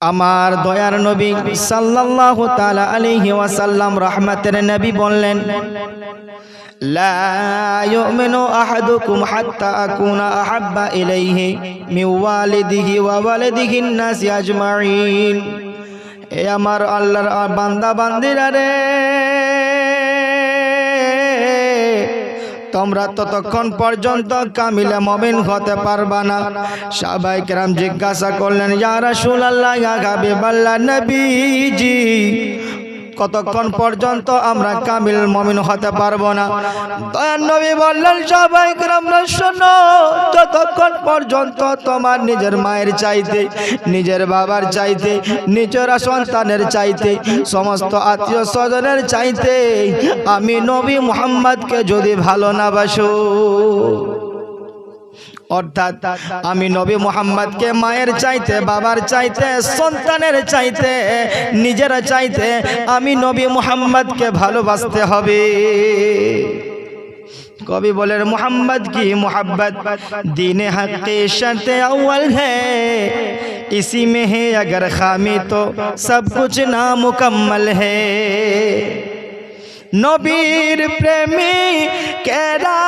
আমার দয়ার নবী সাল্লাল্লাহু তাআলা আলাইহি ওয়াসাল্লাম রহমাতের নবী বললেন, লা ইউমিনু আহাদুকুম হাত্তা আকুনা আহাব্বা ইলাইহি মিন ওয়ালিদিহি ওয়া ওয়ালিদিহিন নাসি আজমাইন। এ আমার আল্লাহর বান্দা বান্দিরা রে তোমরা ততক্ষণ পর্যন্ত কামিলে মমিন হতে পারবা না। সবাই কেরাম জিজ্ঞাসা করলেন, ইয়া রাসূলুল্লাহ, ইয়া হাবিবাল্লাহ, নবীজি কতক্ষণ পর্যন্ত আমরা কামিল মমিন হতে পারব না? দয়ার নবী বললেন, সবাই আমরা শোনো, যতক্ষণ পর্যন্ত তোমার নিজের মায়ের চাইতে, নিজের বাবার চাইতে, নিজের সন্তানের চাইতে, সমস্ত আত্মীয় স্বজনের চাইতে আমি নবী মুহাম্মদকে যদি ভালো না বাসো অর্থাৎ আমি নবী মোহাম্মদকে মায়ের চাইতে বাবার চাইতে সন্তানের চাইতে নিজের চাইতে আমি নবী মোহাম্মদকে ভালোবাসতে হবে কবি বলে मोहम्मद की मोहब्बत दीन हक के शर्त अव्वल है इसी में है अगर खामी तो सब कुछ नामुकम्मल है নবীর প্রেমী কেরা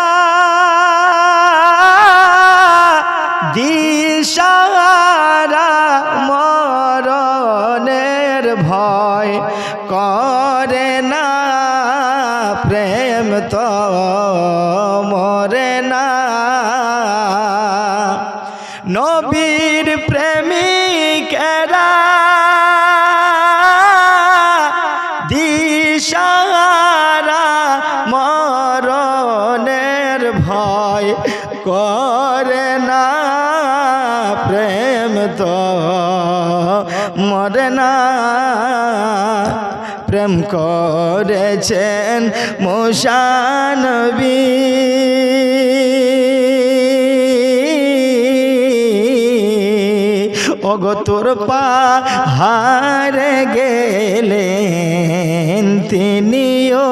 দিশারা মরণের ভয় করে না। করেছেন মোশানবী অগতর পাহাড়ে গেলেন তিনিও।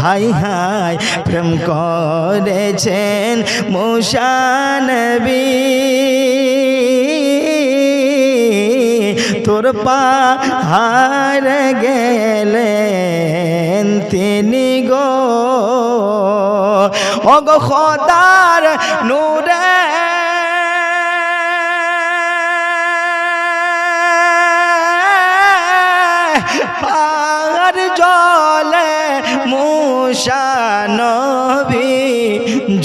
হাই হাই প্রেম করেছেন মোশানবী তোর পাহাড় গেলেন তিনি গো। অগ খদার নূরে। পাহাড় জলে মুশানবী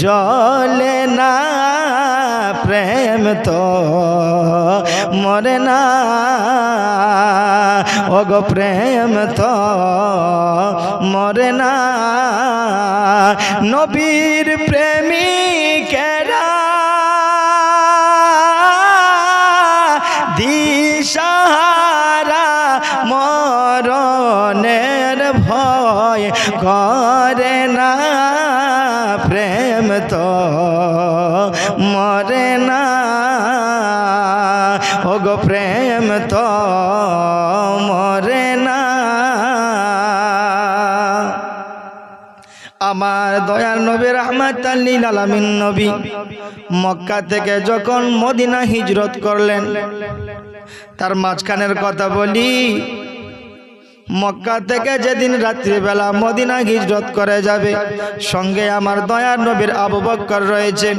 জলে না, প্রেম তো মরে না। ওগ প্রেম তো মরে না। নবীর প্রেমিকেরা নবী। মক্কা থেকে যখন মদিনা হিজরত করলেন, তার মাঝখানের কথা বলি, মক্কা থেকে যেদিন রাত্রিবেলা মদিনা হিজরত করে যাবে, সঙ্গে আমার দয়ার নবীর আবু বক্কর রয়েছেন।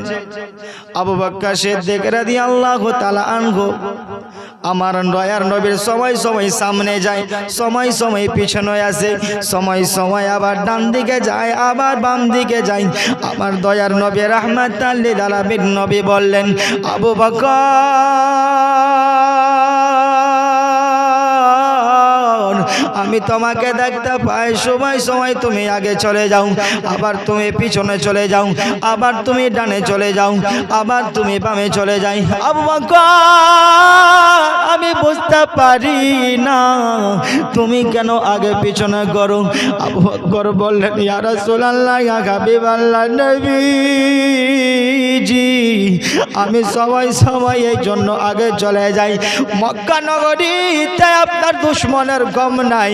আবু বক্কর সে দেখে রাদি আল্লাহ তালা আনগো আমার দয়ার নবীর সময় সময় সামনে যায়, সময় সময় পিছনে আসে, সময় সময় আবার ডান দিকে যায়, আবার বাম দিকে যায়। আমার দয়ার নবী রহমাত আলামিন নবী বললেন, আবু বকর আমি তোমাকে দেখতে পাই। সময় সময় তুমি আগে চলে যাও। আবার তুমি পিছনে চলে যাও। আবার তুমি ডানে চলে যাও। আবার তুমি বামে চলে যাই। আমি বুঝতে পারি না। তুমি কেন আগে পিছনে করো? আবু বললেন, ইয়া ইয়া হাবিবাল্লাহ, নবীজি, আমি সবাই সবাই এই জন্য আগে চলে যাই। মক্কা নগরীতে আপনার দুশ্মনের কম নাই।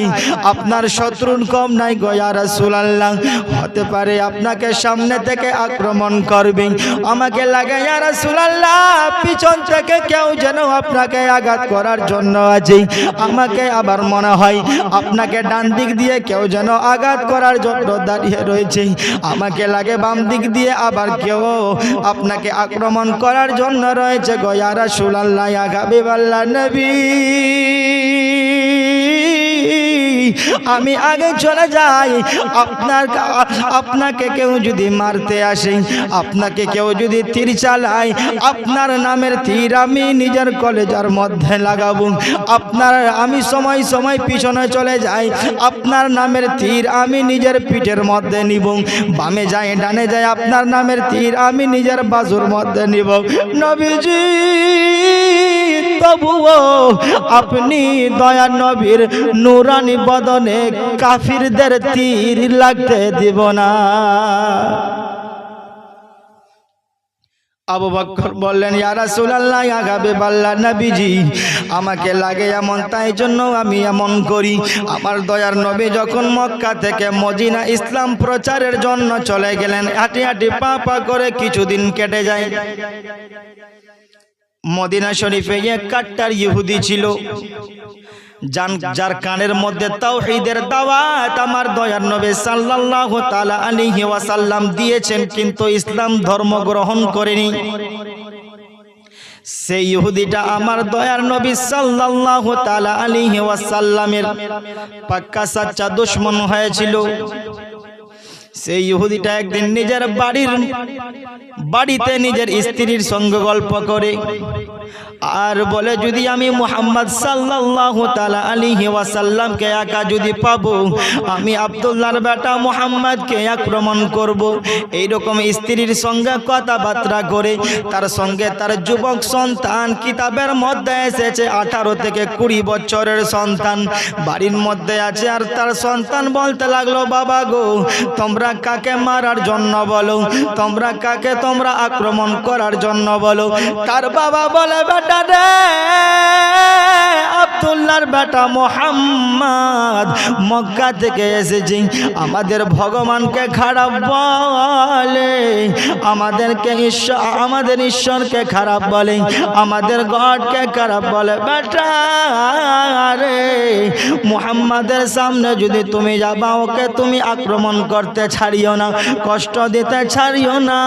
আপনার শত্রুর কম নাই গো ইয়া রাসূলুল্লাহ। হতে পারে আপনাকে সামনে থেকে আক্রমণ করবে। আমাকে লাগে রাসূলুল্লাহ পিছন থেকে কেউ যেন আপনাকে আঘাত করার জন্য আছে আমাকে আবার মনে হয় আপনাকে ডান দিক দিয়ে কেউ যেন আঘাত করার জন্য দাঁড়িয়ে রয়েছে। আমাকে লাগে বাম দিক দিয়ে আবার কেউ আপনাকে আক্রমণ করার জন্য রয়েছে গয়ারা সুলাল্লাহ আগাবে বাল্লা নবী। আমি আগে চলে যাই। আপনার আপনাকে কেউ যদি মারতে আসে, আপনাকে কেউ যদি তীর চালায়, আপনার নামের তীর আমি নিজের কলেজার মধ্যে লাগাবো। আপনার আমি সময় সময় পিছনে চলে যাই, আপনার নামের তীর আমি নিজের পিঠের মধ্যে নিব। বামে যাই, ডানে যাই, আপনার নামের তীর আমি নিজের বাজুর মধ্যে নিব। নবীজি! তবুও আপনি দয়া নবীর নুরানি বদনে কাফিরদের তীর লাগতে দিব না। আবু বক্কর বললেন, ইয়া রাসূলুল্লাহ আগাবে বাল্লা নবীজি, আমাকে লাগে এমন, তাই জন্য আমি এমন করি। আমার দয়ার নবী যখন মক্কা থেকে মদিনা ইসলাম প্রচারের জন্য চলে গেলেন, হাঁটি হাঁটি পা পা করে কিছুদিন কেটে যায়। মদিনা শরীফে এক কাট্টার ইহুদি ছিল। যান, যার কানের মধ্যে তাওহীদের দাওয়াত আমার দয়ার নবী সাল্লাল্লাহু তাআলা আলাইহি ওয়াসাল্লাম দিয়েছেন, কিন্তু ইসলাম ধর্ম গ্রহণ করেনি। সেই ইহুদিটা আমার দয়ার নবী সাল্লাল্লাহু তাআলা আলাইহি ওয়াসাল্লামের পাক্কা সাচ্চা দুশমন হয়েছিল। সেই ইহুদিটা একদিন নিজের বাড়ির বাড়িতে নিজের স্ত্রীর সঙ্গে গল্প করে আর বলে, যদি আমি মুহাম্মদ সাল্লাল্লাহু তাআলা আলাইহি ওয়াসাল্লামকে একা যদি পাবো, আমি আব্দুল্লাহর বেটা মুহাম্মদকে আক্রমণ করব। এই রকম স্ত্রীর সঙ্গে কথাবার্তা করে তার সঙ্গে তার যুবক সন্তান কিতাবের মধ্যে এসেছে, আঠারো থেকে কুড়ি বছরের সন্তান। বাড়ির মধ্যে আছে আর তার সন্তান বলতে লাগল, বাবা গো, তোমরা কাকে মারার জন্য বলো? তোমরা কাকে তোমরা আক্রমণ করার জন্য বলো? তার বাবা বলে, বেটা রে আব্দুল্লাহর বেটা মোহাম্মদ মক্কা থেকে এসেছি। আমাদের ভগবানকে খারাপ বলে, আমাদেরকে ঈশ্বর, আমাদের ঈশ্বরকে খারাপ বলে, আমাদের গডকে খারাপ বলে। বেটা রে, মুহাম্মাদের সামনে যদি তুমি যাবা, ওকে তুমি আক্রমণ করতে ছাড়িও না, কষ্ট দিতে ছাড়িও না।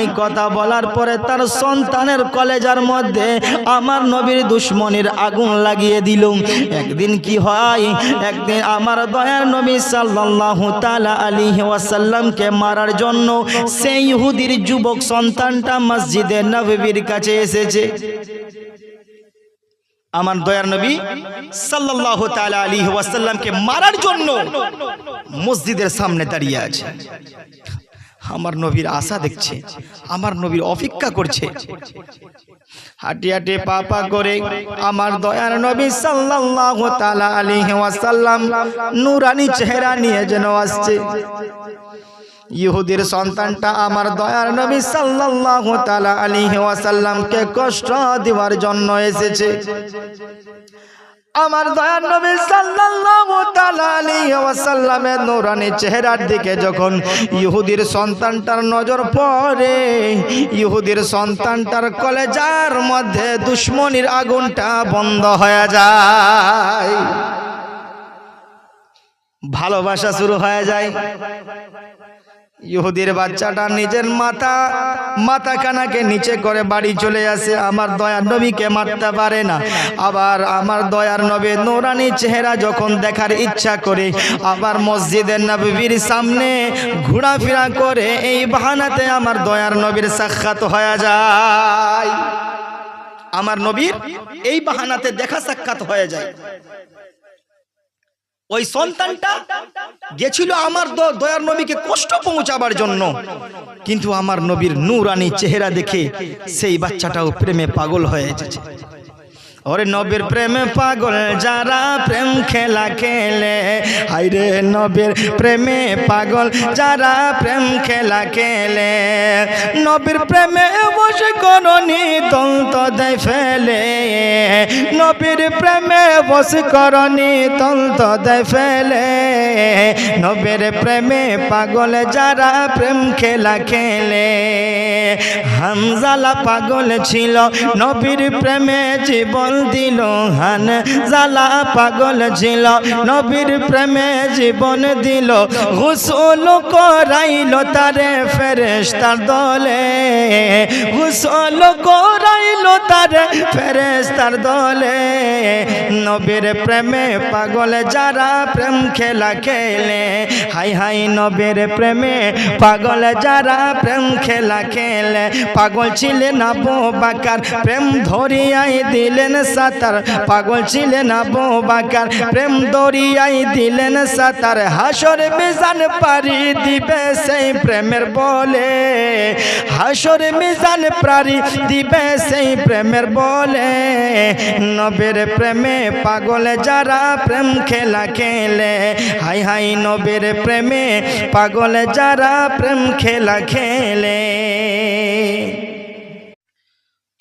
এই কথা বলার পরে তার সন্তানের কলেজার মধ্যে আমার নবীর দুশ্মনের আগুন লাগিয়ে দিল একদিন কি হয়? একদিন আমার দয়ার নবী সাল্লাল্লাহু তাআলা আলাইহি ওয়াসাল্লামকে মারার জন্য সেই ইহুদির যুবক সন্তানটা মসজিদে নববীর কাছে এসেছে। আমার দয়ার নবী সাল্লাল্লাহু তাআলা আলাইহি ওয়াসাল্লামকে মারার জন্য মসজিদের সামনে দাঁড়িয়ে আছে। আমার নবীর আশা দেখছে, আমার নবীর অপেক্ষা করছে। হাঁটি হাঁটি পা পা করে আমার দয়ার নবী সাল্লাল্লাহু তাআলা আলাইহি ওয়াসাল্লাম নূরানি চেহারা নিয়ে যেন আসছে। ইহুদির সন্তানটা আমার দয়ার নবী সাল্লাল্লাহু তাআলা আলাইহি ওয়াসাল্লামকে কষ্ট দেওয়ার জন্য এসেছে। আমার দয়ার নবী সাল্লাল্লাহু ওয়াসাল্লামের নৌরানি চেহারার দিকে যখন ইহুদির সন্তানটার নজর পড়ে, ইহুদির সন্তানটার কলেজার মধ্যে দুশ্মনির আগুনটা বন্ধ হয়ে যায়। ভালোবাসা শুরু হয়ে যায়। ইহুদির বাচ্চাটা নিজের মাথা মাথা কানাকে নিচে করে বাড়ি চলে আসে। আমার দয়ার নবীকে মারতে পারে না। আবার আমার দয়ার নবী নোরানি চেহারা যখন দেখার ইচ্ছা করে, আবার মসজিদের নবীর সামনে ঘোরাফেরা করে, এই বাহানাতে আমার দয়ার নবীর সাক্ষাৎ হয়ে যায়। আমার নবীর এই বাহানাতে দেখা সাক্ষাৎ হয়ে যায়। ওই সন্তানটা গেছিল আমার দয়ার নবীকে কষ্ট পৌঁছাবার জন্য। কিন্তু আমার নবীর নূরানি চেহারা দেখে সেই বাচ্চাটাও প্রেমে পাগল হয়ে এসেছে ওরে নবীর প্রেমে পাগল, যারা প্রেম খেলা খেলে। হাইরে নবীর প্রেমে পাগল, যারা প্রেম খেলা খেলে। নবীর প্রেমে বসে করনি, তন্ত দেয় ফেলে। নবীর প্রেমে বসে করনি, তন্ত দেয় ফেলে। নবীর প্রেমে পাগল, যারা প্রেম খেলা খেলে। হামজালা পাগল ছিল, নবীর প্রেমে জীবন দিল হান জালা পাগল ছিল, নবীর প্রেমে জীবন দিল হুসুল করাইল তারে ফেরেস্তার দলে। হুসুল করাইল তারে ফেরেস্তার দলে। নবীর প্রেমে পাগল যারা প্রেম খেলা খেলে, হাই হাই নবীর প্রেমে পাগল যারা প্রেম খেলা খেলে। পাগল ছিলেন আবু বাকার, প্রেম ধরিয়াই দিলেন সাতার। পাগল ছিলেন আবু বাকার প্রেম দরিয়াই দিলেন সাতার। হাসর মিজান পারি দিবে সেই প্রেমের বলে। হাসর মিজান পারি দিবে সেই প্রেমের বলে। নবীর প্রেমে পাগল যারা প্রেম খেলা খেলে। হাই হাই নবীর প্রেমে পাগল যারা প্রেম খেলা খেলে।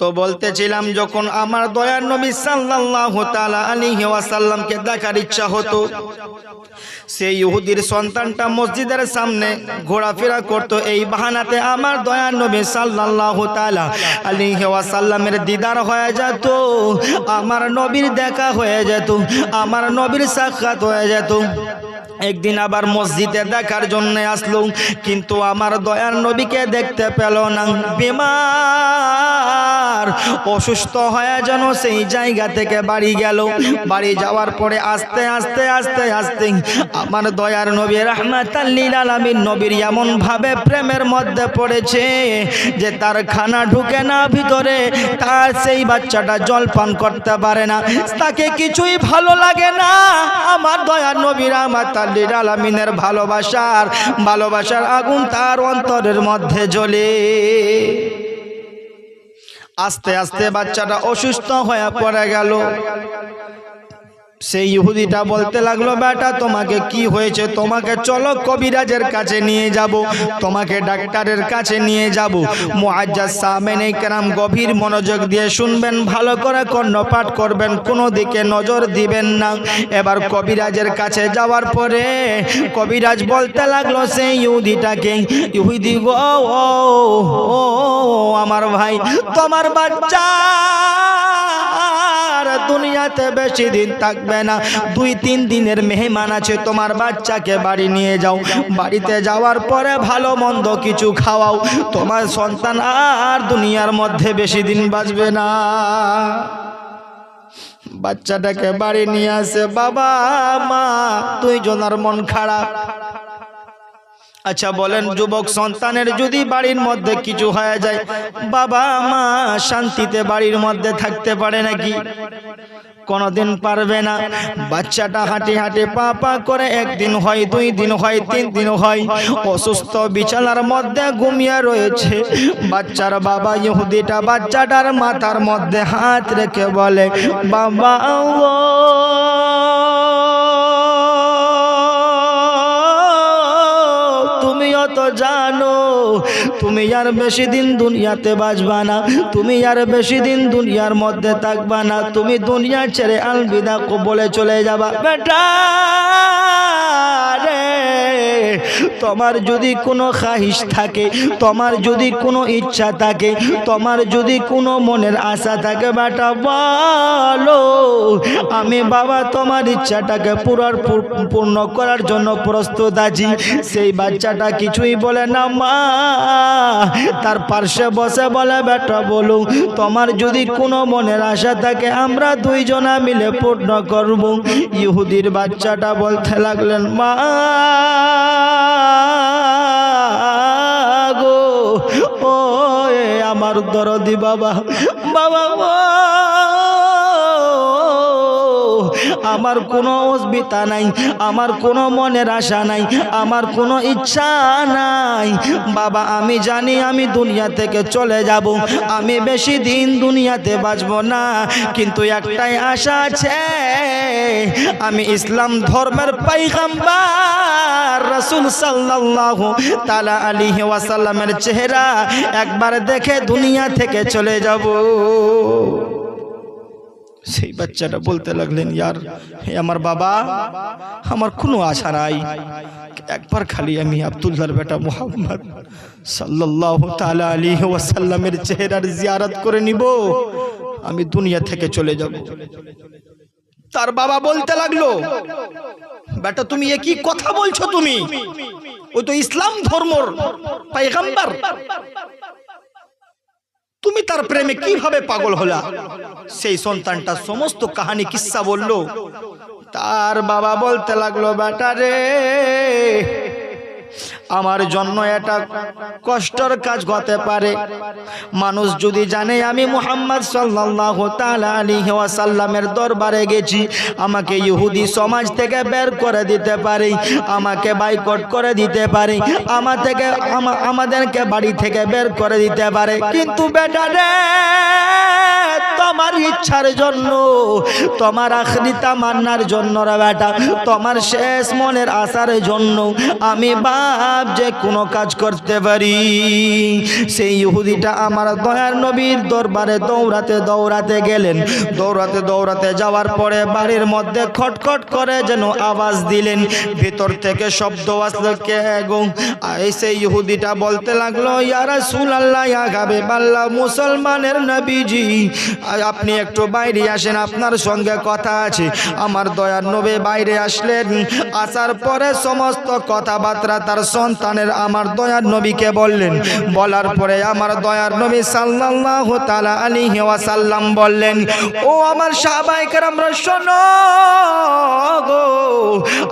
তো বলতেছিলাম, যখন আমার দয়ার নবী সাল্লাল্লাহু তাআলা আলাইহি ওয়াসাল্লামকে দেখার ইচ্ছা হতো, সেই ইহুদির সন্তানটা মসজিদের সামনে ঘোরাফেরা করত, এই বাহানাতে আমার দয়ার নবী সাল্লাল্লাহু তাআলা আলাইহি ওয়াসাল্লামের দিদার হয়ে যেত, আমার নবীর দেখা হয়ে যেত, আমার নবীর সাক্ষাৎ হয়ে যেত। একদিন আবার মসজিদে দেখার জন্য আসলো, কিন্তু আমার দয়ার নবীকে দেখতে পেল না বেমার অসুস্থ হয়ে যেন সেই জায়গা থেকে বাড়ি গেল। বাড়ি যাওয়ার পরে আস্তে আস্তে আস্তে আস্তে আমার দয়ার নবী রহমাতাল্লিল আলামিন নবীর এমন ভাবে প্রেমের মধ্যে পড়েছে যে তার খানা ঢুকে না ভিতরে, তার সেই বাচ্চাটা জল পান করতে পারে না। তাকে কিছুই ভালো লাগে না। আমার দয়ার নবী রহমাতাল্লিল আলামিনের ভালোবাসার ভালোবাসার আগুন তার অন্তরের মধ্যে জ্বলে। আস্তে আস্তে বাচ্চাটা অসুস্থ হয়ে পড়ে গেল। সেই ইহুদিটা বলতে লাগল, বেটা, তোমাকে কি হয়েছে? তোমাকে চলো কবিরাজের কাছে নিয়ে যাব। তোমাকে ডাক্তারের কাছে নিয়ে যাব। মুআজ্জাজ সামেনে কেরাম গভীর মনোযোগ দিয়ে শুনবেন, ভালো করে কর্ণপাঠ করবেন, কোনো দিকে নজর দিবেন না। এবার কবিরাজের কাছে যাওয়ার পরে কবিরাজ বলতে লাগল, সেই ইহুদিটাকে, ইহুদি গো ও ও, আমার ভাই, তোমার বাচ্চা আর দুনিয়াতে বেশি দিন থাকবে না। দুই, তিন দিনের মেহমান আছে, তোমার বাচ্চাকে বাড়ি নিয়ে যাও। বাড়িতে যাওয়ার পরে ভালো মন্দ কিছু খাওয়াও। তোমার সন্তান আর দুনিয়ার মধ্যে বেশি দিন বাঁচবে না। বাচ্চাটাকে বাড়ি নিয়ে আসে, বাবা, মা, দুইজনের মন খারাপ। আচ্ছা বলেন যুবক সন্তানের যদি বাড়ির মধ্যে কিছু হয়ে যায় বাবা মা শান্তিতে বাড়ির মধ্যে থাকতে পারে নাকি? কোনোদিন পারবে না। বাচ্চাটা হাঁটি হাঁটি পা পা করে একদিন হয় দুই দিন হয় তিন দিন হয়। অসুস্থ বিছানার মধ্যে ঘুমিয়ে রয়েছে। বাচ্চার বাবা ইহুদিটা বাচ্চাটার মাথার মধ্যে হাত রেখে বলে বাবা তুমি আর বেশি দিন দুনিয়াতে বাঁচবা না। তুমি আর বেশি দিন দুনিয়ার মধ্যে থাকবা না। তুমি দুনিয়া ছেড়ে আলবিদা কো বলে চলে যাবা। বেটা তোমার যদি কোনো খাহিস থাকে, তোমার যদি কোনো ইচ্ছা থাকে, তোমার যদি কোনো মনের আশা থাকে, বেটা বলো, আমি বাবা তোমার ইচ্ছাটাকে পুরার পূর্ণ করার জন্য প্রস্তুত আছি। সেই বাচ্চাটা কিছুই বলে না, মা। তার পার্শ্বে বসে বলে, বেটা বলু তোমার যদি কোনো মনের আশা থাকে, আমরা দুইজনা মিলে পূর্ণ করব। ইহুদির বাচ্চাটা বলতে লাগলেন, মা গো, ও আমার দরদি বাবা। বাবা আমার কোনো অসুবিধা নাই, আমার কোনো মনের আশা নাই, আমার কোনো ইচ্ছা নাই। বাবা, আমি জানি আমি দুনিয়া থেকে চলে যাব, আমি বেশি দিন দুনিয়াতে বাঁচব না, কিন্তু একটাই আশা আছে, আমি ইসলাম ধর্মের পাইগাম্বার রাসূল সাল্লাল্লাহু তাআলা আলাইহি ওয়াসাল্লামের চেহারা একবার দেখে দুনিয়া থেকে চলে যাব। সেই বাচ্চাটা বলতে লাগলেন, ইয়ার, হে আমার বাবা, আমার কোনো আশা নাই। একবার খালি আমি আব্দুল্লাহর বেটা মোহাম্মদ সাল্লাল্লাহু তাআলা আলাইহি ওয়াসাল্লামের চেহারার জিয়ারত করে নিব, আমি দুনিয়া থেকে চলে যাব। তার বাবা বলতে লাগল, বেটা, তুমি এ কি কথা বলছো তুমি? ও তো ইসলাম ধর্মর পাইগাম্বার তুমি তার প্রেমে কীভাবে পাগল হলা? সেই সন্তানটা সমস্ত কাহানি কিস্সা বলল? তার বাবা বলতে লাগল, বেটা রে আমার জন্য এটা কষ্টর কাজ হতে পারে। মানুষ যদি জানে, আমি মুহাম্মদ আলাইহি ওয়াসাল্লামের দরবারে গেছি, আমাকে ইহুদি সমাজ থেকে বের করে দিতে পারে, আমাকে বাইকট করে দিতে পারে, আমার থেকে আমাদেরকে বাড়ি থেকে বের করে দিতে পারে। কিন্তু বেটা রে, তোমার ইচ্ছার জন্য, তোমার আখরি তামান্নার জন্য রে বেটা, তোমার শেষ মনের আশার জন্য আমি বাপ যে কোনো কাজ করতে পারি। সেই ইহুদিটা আমার দয়ার নবীর দরবারে দৌড়াতে দৌড়াতে গেলেন। দৌড়াতে দৌড়াতে যাওয়ার পরে বাড়ির মধ্যে খটখট করে যেন আওয়াজ দিলেন। ভিতর থেকে শব্দ আসলো, কে গো? সেই ইহুদিটা বলতে লাগল ইয়ারা সুলাল্লাহ আগাবে বাল্লা মুসলমানের নবীজি। আপনি একটু বাইরে আসেন, আপনার সঙ্গে কথা আছে। আমার দয়ার নবী বাইরে আসলেন। আসার পরে সমস্ত কথাবার্তা তার সন্তানের আমার দয়ার নবীকে বললেন। বলার পরে আমার দয়ার নবী সাল্লাল্লাহু তাআলা আলাইহি ওয়াসাল্লাম বললেন, ও আমার সাহাবায়ে আমরা শোনো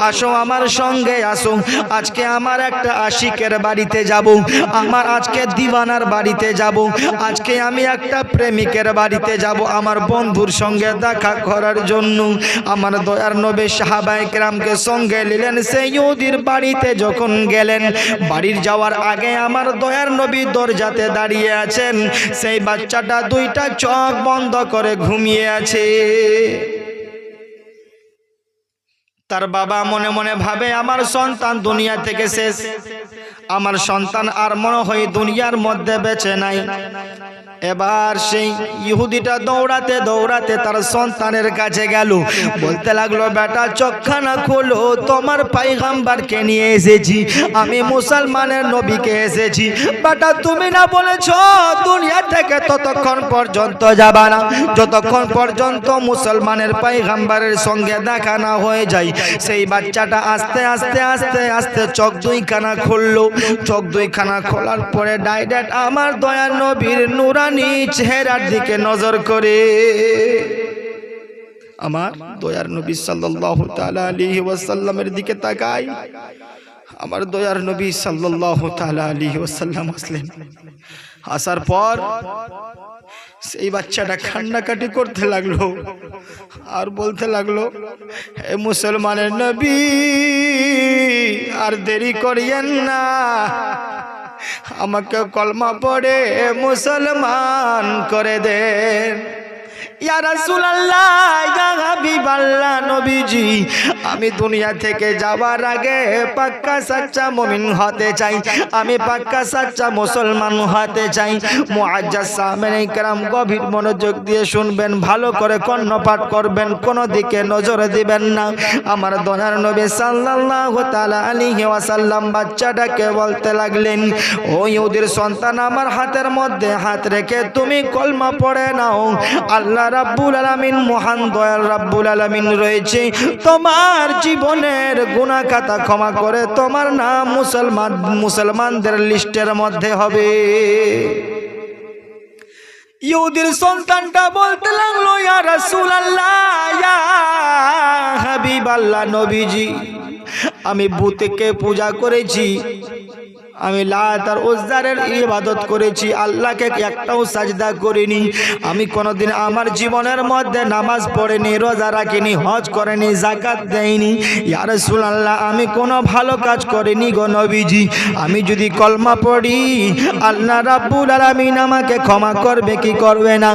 আসো আমার সঙ্গে আসো। আজকে আমার একটা আশিকের বাড়িতে যাব, আমার আজকে দিওয়ানার বাড়িতে যাব, আজকে আমি একটা প্রেমিকের বাড়িতে যাব আমার বন্ধুর সঙ্গে দেখা করার জন্য। আমার দয়ার নবী সাহাবায়ে কেরামকে সঙ্গে নিলেন, সেই ইহুদির বাড়িতে যখন গেলেন বাড়ির যাওয়ার আগে আমার দয়ার নবী দরজাতে দাঁড়িয়ে আছেন। সেই বাচ্চাটা দুইটা চোখ বন্ধ করে ঘুমিয়ে আছে। তার বাবা মনে মনে ভাবে, আমার সন্তান দুনিয়া থেকে শেষ। আমার সন্তান আর মনে হয় দুনিয়ার মধ্যে বেঁচে নাই। এবার সেই ইহুদিটা দৌড়াতে দৌড়াতে তার সন্তানের কাছে গেল। বলতে লাগল, বেটা চক্ষানা খোলো, তোমার পাইগাম্বারকে নিয়ে এসেছি। আমি মুসলমানের নবীকে এসেছি। বেটা, তুমি না বলেছ, দুনিয়া থেকে ততক্ষণ পর্যন্ত যাবা না। যতক্ষণ পর্যন্ত মুসলমানের পাইগাম্বারের সঙ্গে দেখা না হয়ে যায় সেই বাচ্চাটা আস্তে আস্তে আস্তে আস্তে চোখ দুইখানা খুললো। চোখ দুইখানা খোলার পরে ডাইরেক্ট আমার দয়া নবীর নুরানি চেহারার দিকে নজর করে। আমার দয়ার নবী সাল্লাল্লাহু তাআলা আলাইহি ওয়াসাল্লামের দিকে তাকাই আমার দয়ার নবী সাল্লাল্লাহু তাআলা আলাইহি ওয়াসাল্লাম আসলেন। আসার পর সেই বাচ্চাটা কান্নাকাটি করতে লাগল আর বলতে লাগল হে মুসলমানের নবী, আর দেরি করিয়েন না। আমাকে কলমা পড়ে মুসলমান করে দেন। আমি দুনিয়া থেকে যাবার আগে পাক্কা সাচ্চা মমিন হতে চাই। আমি পাক্কা সাচ্চা মুসলমান হতে চাই। মোয়াজ্জাসামেরাম গভীর মনোযোগ দিয়ে শুনবেন, ভালো করে কর্ণপাঠ করবেন, কোনো দিকে নজর দিবেন না। আমার দোনার নবী সাল্লাহ তালা বাচ্চাটাকে বলতে লাগলেন ওই ওদের সন্তান, আমার হাতের মধ্যে হাত রেখে তুমি কলমা পড়ে নাও। আল্লাহ রাব্বুল আলামিন, মহান দয়াল রাব্বুল আলামিন রয়েছে। তোমার জীবনের গুনাহ ক্ষমা করে তোমার নাম মুসলমান, মুসলমানদের লিস্টের মধ্যে হবে। ইহুদির সন্তানটা বলতে লাগল, ইয়া রাসূলুল্লাহ, ইয়া হাবিবাল্লাহ নবীজি, আমি ভূতকে পূজা করেছি। আমি লাত আর উজ্জারের ইবাদত করেছি, আল্লাহকে একটাও সাজদা করিনি। আমি কোনোদিন আমার জীবনের মধ্যে নামাজ পড়েনি, রোজা রাখিনি, হজ করেনি জাকাত দেয়নি ইয়া রাসূলুল্লাহ, আমি কোনো ভালো কাজ করিনি গো নবীজি। আমি যদি কলমা পড়ি, আল্লাহ রাব্বুল আলামিন আমাকে ক্ষমা করবে, কি করবে না?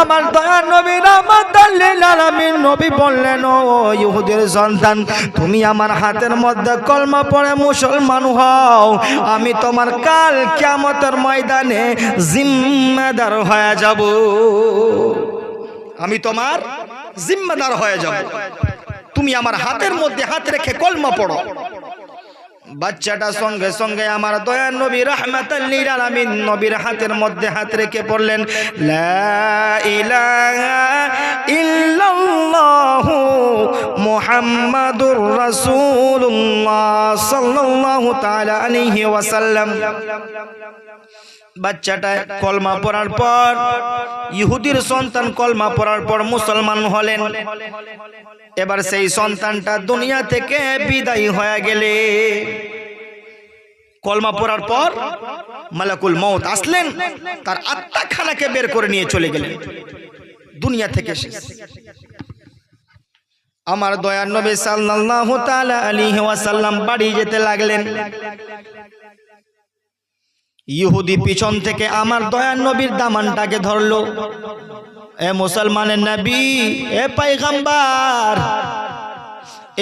আমার দয়া নবী রাহমাতাল লিল আলামিন, নবী বললেন, ও ইহুদের সন্তান, তুমি আমার হাতের মধ্যে কলমা পড়ে মুসলমান হও। আমি তোমার কাল কেমতের ময়দানে জিম্মাদার হয়ে যাব। আমি তোমার জিম্মাদার হয়ে যাব। তুমি আমার হাতের মধ্যে হাত রেখে কলমা পড়ো। বাচ্চাটা সঙ্গে সঙ্গে আমার দয়া নবী রহমাতাল্লিল আলামিন নবীর হাতের মধ্যে হাত রেখে পড়লেন, লা ইলাহা ইল্লাল্লাহু মুহাম্মাদুর রাসূলুল্লাহ সাল্লাল্লাহু তাআলা আলাইহি ওয়াসাল্লাম। বাচ্চাটা কলমা পড়ার পর, ইহুদির সন্তান কলমা পড়ার পর মুসলমান হলেন। এবার সেই সন্তানটা দুনিয়া থেকে বিদায়ী হয়ে গেলে। কলমা পড়ার পর মালাকুল মৌত আসলেন, তার আত্মা খানাকে বের করে নিয়ে চলে গেলেন। দুনিয়া থেকে শেষ। আমার দয়ার নবী সাল্লাল্লাহু তাআলা আলাইহি ওয়াসাল্লাম বাড়ি যেতে লাগলেন। ইহুদি পিছন থেকে আমার দয়ার নবীর দামানটাকে ধরলো। এ মুসলমানের নবী এ পাইগাম্বার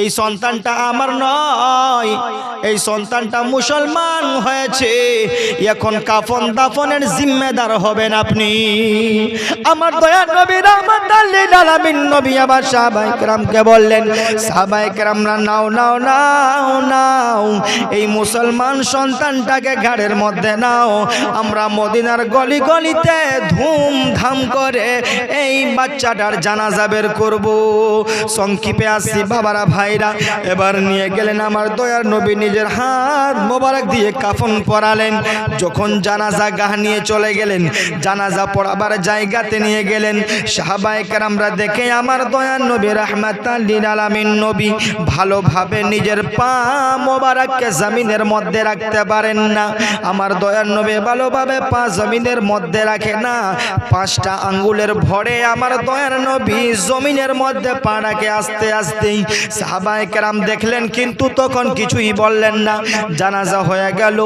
এই সন্তানটা আমার নয়। এই সন্তানটা মুসলমান হয়েছে। এখন কাফন দাফনের জিম্মেদার হবেন আপনি। আমার দয়া নবী আলামিন নবী আবার সাহাবায়ে কেরামকে বললেন, সাহাবায়ে কেরামরা নাও নাও নাও নাও। এই মুসলমান সন্তানটাকে ঘাড়ের মধ্যে নাও। আমরা মদিনার গলি গলিতে ধুমধাম করে এই বাচ্চাটার জানাজা বের করব। সংক্ষেপে আসছি বাবারা ভাইরা এবার নিয়ে গেলেন আমার দয়ার নবী নিজের হাত মোবারক দিয়ে কাফন পরালেন। যখন জানাজা গাহ নিয়ে চলে গেলেন, জানাজা পড়াবার জায়গাতে নিয়ে গেলেন। সাহাবায়ে কেরামরা দেখে, আমার দয়ার নবী রাহমাতাল্লিল আলামিন নবী, ভালোভাবে নিজের পা মোবারককে জমিনের মধ্যে রাখতে পারেন না। আমার দয়ার নবী ভালোভাবে পা জমিনের মধ্যে রাখে না। পাঁচটা আঙ্গুলের ভরে আমার দয়ার নবী জমিনের মধ্যে পা রাখে আস্তে আস্তেই। সাহাবায়ে কেরাম দেখলেন, কিন্তু তখন কিছুই বললেন না। জানাজা হয়ে গেল।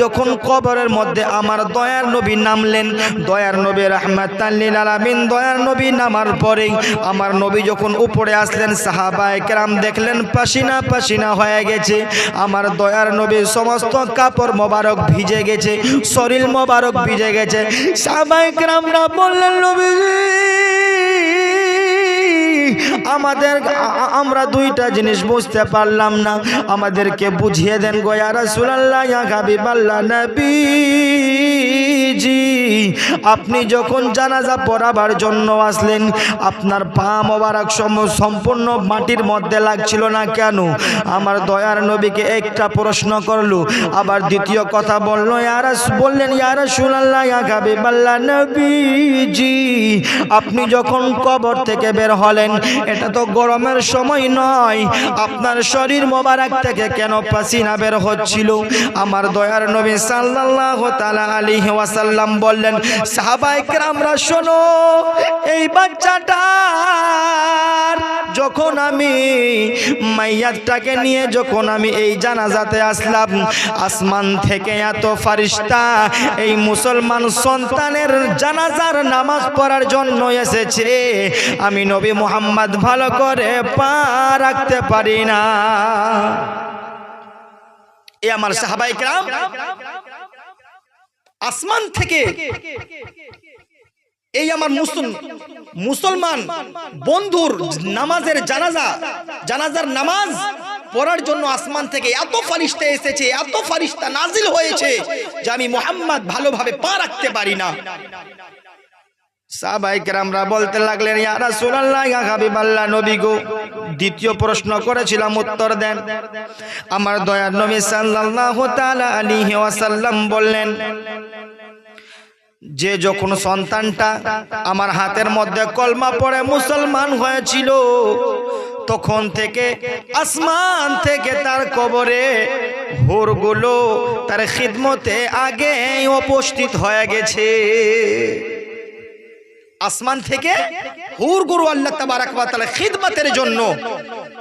যখন কবরের মধ্যে আমার দয়ার নবী নামলেন, দয়ার নবী রাহমাতাল্লিল আলামিন, দয়ার নবী নামার পরেই আমার নবী যখন উপরে আসলেন, সাহাবায়ে কেরাম দেখলেন, পাসিনা পাসিনা হয়ে গেছে। আমার দয়ার নবীর সমস্ত কাপড় মোবারক ভিজে গেছে, শরীর মোবারক ভিজে গেছে। সাহাবায়ে কেরামরা বললেন নবীজি আমাদের আমরা দুইটা জিনিস বুঝতে পারলাম না। আমাদেরকে বুঝিয়ে দেন গোয়া রাসূলুল্লাহ, ইয়া নবীজি। আপনি যখন জানাজা পড়াবার জন্য আসলেন, আপনার পা মোবারক সম- সম্পূর্ণ মাটির মধ্যে লাগছিল না কেন? আমার দয়ার নবীকে একটা প্রশ্ন করল, আবার দ্বিতীয় কথা বলল ইয়ারা বললেন ইয়ারা সুনাল্লাহ ইয়া হাবিবাল্লাহ নবীজি। আপনি যখন কবর থেকে বের হলেন এটা তো গরমের সময় নয়। আপনার শরীর মোবারক থেকে কেন পাসিনা বের হচ্ছিল? আমার দয়ার নবী সাল্লাল্লাহু তাআলা আলাইহি ওয়াসাল্লাম বললেন সাহাবায়ে কেরামরা শোনো, এই বাচ্চাটার যখন আমি মাইয়াতটাকে নিয়ে যখন আমি এই জানাজাতে আসলাম, আসমান থেকে এত ফারিস্তা, এই মুসলমান সন্তানের জানাজার নামাজ পড়ার জন্য এসেছে আমি নবী মোহাম্মদ নামাজ ভালো করে পা রাখতে পারি না। এ আমার সাহাবাই গ্রাম আসমান থেকে এই আমার মুসলমান বন্ধুর নামাজের জানাজা, জানাজার নামাজ পড়ার জন্য আসমান থেকে এত ফারিস্তা এসেছে, এত ফারিস্তা নাজিল হয়েছে যে আমি মোহাম্মদ ভালোভাবে পা রাখতে পারি না। সাহাবাই কেরামরা বলতে লাগলেন, ইয়া রাসূলুল্লাহ, ইয়া হাবিবাল্লাহ নবী গো দ্বিতীয় প্রশ্ন করেছিলাম, উত্তর দেন। আমার দয়ার নবী সাল্লাল্লাহু তাআলা আলাইহি ওয়াসাল্লাম বললেন, যে যখন সন্তানটা আমার হাতের মধ্যে কলমা পড়ে মুসলমান হয়েছিল, তখন থেকে আসমান থেকে তার কবরে হুরগুলো তার খিদমতে আগে উপস্থিত হয়ে গেছে। আসমান থেকে হুর গুরু আল্লাহ তাবারাক খিদমতের জন্য,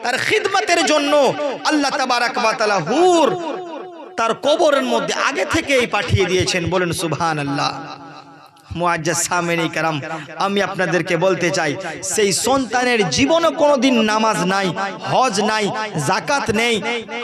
তার খিদমতের জন্য আল্লাহ তাবারাকাল হুর তার কবরের মধ্যে আগে থেকেই পাঠিয়ে দিয়েছেন। বলেন মুআজ্জাজ সামিনী কারাম আমি আপনাদেরকে বলতে চাই সেই সন্তানের জীবনে কোনোদিন নামাজ নাই হজ নাই জাকাত নেই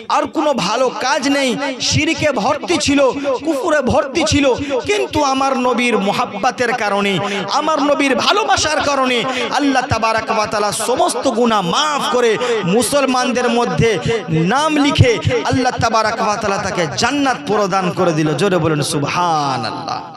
আর কোনো ভালো কাজ নেই শিরকে ভর্তি ছিল কুফুরে ভর্তি ছিল কিন্তু আমার নবীর মোহাব্বাতের কারণে আমার নবীর ভালোবাসার কারণে আল্লাহ তাবারাক ওয়া তাআলা সমস্ত গুনাহ মাফ করে মুসলমানদের মধ্যে নাম লিখে আল্লাহ তাবারাক ওয়া তাআলা তাকে জান্নাত প্রদান করে দিল। জোরে বলেন সুবহানাল্লাহ।